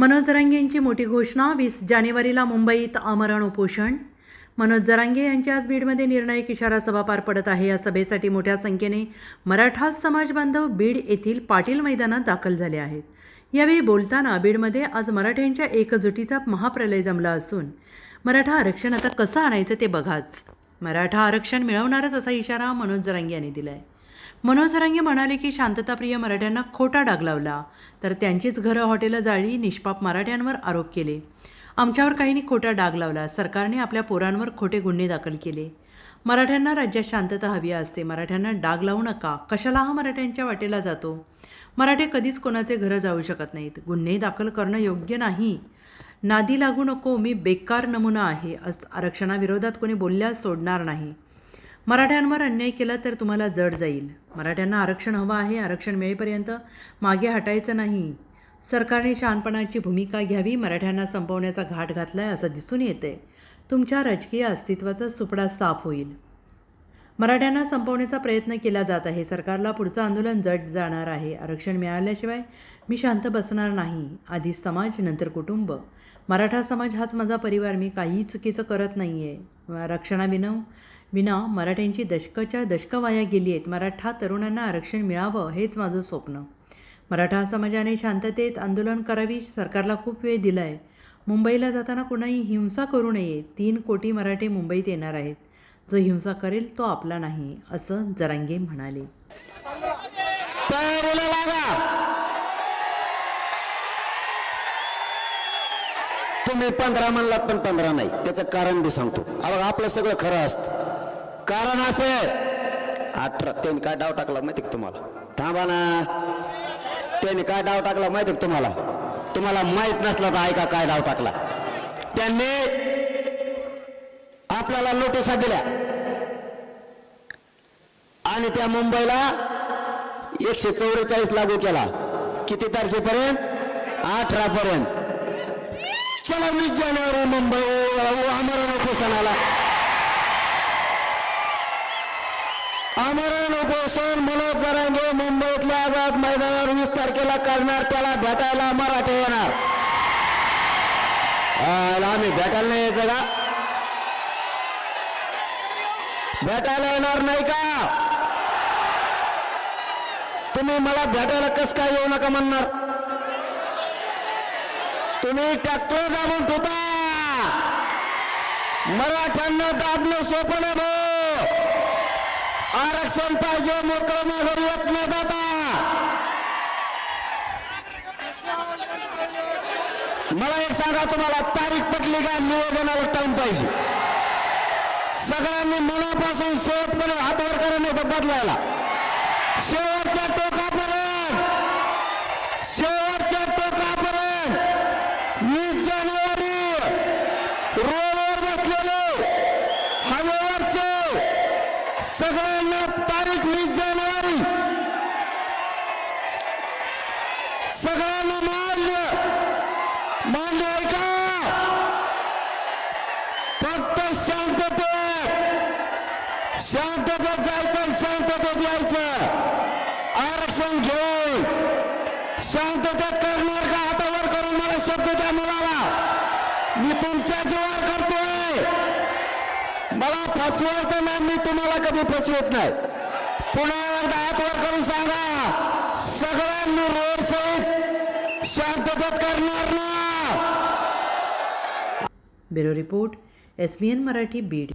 मनोज जरांगे यांची मोठी घोषणा वीस जानेवारीला मुंबईत आमरण उपोषण. मनोज जरांगे यांची आज बीडमध्ये निर्णायक इशारा सभा पार पडत आहे. या सभेसाठी मोठ्या संख्येने मराठा समाज बांधव बीड येथील पाटील मैदानात दाखल झाले आहेत. यावेळी बोलताना बीडमध्ये आज मराठ्यांच्या एकजुटीचा महाप्रलय जमला असून मराठा आरक्षण आता कसं आणायचं ते बघाच. मराठा आरक्षण मिळवणारच असा इशारा मनोज जरांगे यांनी दिला आहे मनोज म्हणाले की शांतताप्रिय मराठ्यांना खोटा डाग लावला. तर त्यांचीच घरं हॉटेलं जाळली निष्पाप मराठ्यांवर आरोप केले. आमच्यावर काहींनी खोटा डाग लावला. सरकारने आपल्या पोरांवर खोटे गुन्हे दाखल केले. मराठ्यांना राज्यात शांतता हवी असते. मराठ्यांना डाग लावू नका. कशाला हा मराठ्यांच्या वाटेला जातो? मराठे कधीच कोणाचे घरं जाऊ शकत नाहीत. गुन्हे दाखल करणं योग्य नाही. नादी लागू नको. मी बेकार नमुना आहे. असं आरक्षणाविरोधात कोणी बोलल्यास सोडणार नाही. मराठ्यांवर अन्याय केला तर तुम्हाला जड जाईल. मराठ्यांना आरक्षण हवं आहे आरक्षण मिळेपर्यंत मागे हटायचं नाही. सरकारने शहाणपणाची भूमिका घ्यावी मराठ्यांना संपवण्याचा घाट घातला आहे असं दिसून येते तुमच्या राजकीय अस्तित्वाचा सुपडा साफ होईल. मराठ्यांना संपवण्याचा प्रयत्न केला जात आहे. सरकारला पुढचं आंदोलन जड जाणार आहे. आरक्षण मिळाल्याशिवाय मी शांत बसणार नाही. आधी समाज नंतर कुटुंब. मराठा समाज हाच माझा परिवार. मी काहीही चुकीचं करत नाही आहे आरक्षणाविनव विना मराठ्यांची दशकाच्या दशकं वाया गेली आहेत. मराठा तरुणांना आरक्षण मिळावं हेच माझं स्वप्न. मराठा समाजाने शांततेत आंदोलन करावी सरकारला खूप वेळ दिला आहे मुंबईला जाताना कुणाही हिंसा करू नये. तीन कोटी मराठे मुंबईत येणार आहेत. जो हिंसा करेल तो आपला नाही असं जरांगे म्हणाले. तुम्ही पंधरा म्हणलात पण पंधरा नाही. त्याचं कारण बी सांगतो. आपलं सगळं खरं असतं. कारण असं अठरा त्यांनी काय डाव टाकला माहिती का तुम्हाला? थांबा ना. त्यांनी काय डाव टाकला माहिती का तुम्हाला? तुम्हाला माहीत नसला तर ऐका काय डाव टाकला. त्यांनी आपल्याला नोटिसा दिल्या. आणि त्या मुंबईला एकशे चौवेचाळीस लागू केला. किती तारखेपर्यंत? अठरा पर्यंत चला वीस जानेवारी मुंबई आमरण उपोषणाला. आमरण उपोषण मनोज जरांगे मुंबईतल्या आझाद मैदानावर वीस तारखेला करणार त्याला भेटायला मराठे येणार. आम्ही भेटायला नाही यायचं का? भेटायला येणार नाही का? तुम्ही मला भेटायला कस काय येऊ नका म्हणणार? तुम्ही ट्रॅक्टर दाबून ठेवता. मराठ्यांना दाबणं सोपं नाही भाऊ. आरक्षण पाहिजे मोकळं माघारी येत नाही दादा मला एक सांगा तुम्हाला तारीख पटली का? नियोजनावर टाइम पाहिजे. सगळ्यांनी मनापासून शेवटपर्यंत हातवर करायला होतं बदलायला. शेवटच्या सगळ्यांना तारीख वीस जानेवारी. सगळ्यांना मान्य मान्य आहे का? फक्त शांततेत. शांततेत जायचं शांततेत यायचं. आरक्षण घेऊन. शांततेत करणार का? हातावर करून मला शब्द द्या मुलाला. मी तुमच्या जीवावर करतोय. मला फसवायचं नाम मी तुम्हाला कधी फसवत नाही. पुन्हा एकदा हातवर करून सांगा सगळ्यांनी रोड सहित शांततेत करणार ना. Bureau report S B N Marathi Beed.